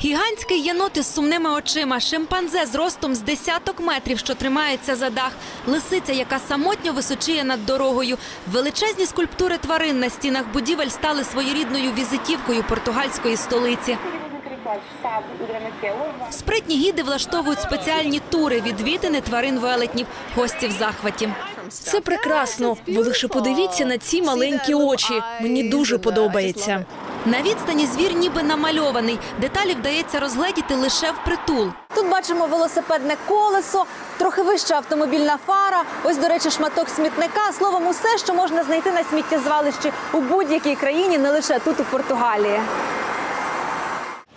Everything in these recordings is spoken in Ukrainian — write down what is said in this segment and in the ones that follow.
Гігантський єнот із сумними очима, шимпанзе з ростом з десяток метрів, що тримається за дах, лисиця, яка самотньо височіє над дорогою. Величезні скульптури тварин на стінах будівель стали своєрідною візитівкою португальської столиці. Спритні гіди влаштовують спеціальні тури відвідини тварин велетнів. Гості в захваті. Це прекрасно. Ви лише подивіться на ці маленькі очі. Мені дуже подобається. На відстані звір ніби намальований. Деталі вдається розгледіти лише впритул. Тут бачимо велосипедне колесо, трохи вища автомобільна фара. Ось, до речі, шматок смітника. Словом, усе, що можна знайти на сміттєзвалищі у будь-якій країні, не лише тут, у Португалії.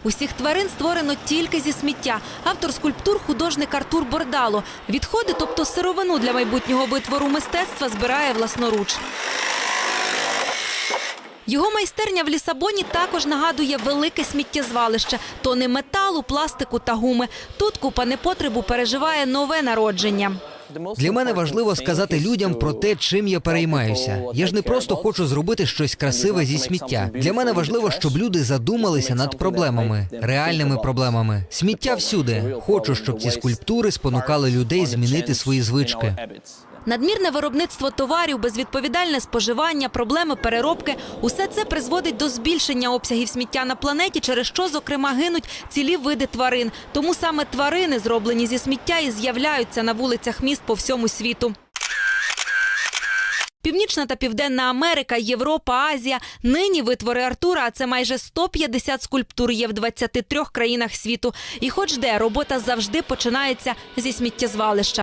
Усіх тварин створено тільки зі сміття. Автор скульптур художник Артур Бордало. Відходи, тобто сировину для майбутнього витвору мистецтва, збирає власноруч. Його майстерня в Лісабоні також нагадує велике сміттєзвалище. Тони металу, пластику та гуми. Тут купа непотребу переживає нове народження. Для мене важливо сказати людям про те, чим я переймаюся. Я ж не просто хочу зробити щось красиве зі сміття. Для мене важливо, щоб люди задумалися над проблемами, реальними проблемами. Сміття всюди. Хочу, щоб ці скульптури спонукали людей змінити свої звички. Надмірне виробництво товарів, безвідповідальне споживання, проблеми переробки – усе це призводить до збільшення обсягів сміття на планеті, через що, зокрема, гинуть цілі види тварин. Тому саме тварини, зроблені зі сміття, і з'являються на вулицях міст по всьому світу. Північна та Південна Америка, Європа, Азія. Нині витвори Артура, а це майже 150 скульптур є в 23 країнах світу. І хоч де, робота завжди починається зі сміттєзвалища.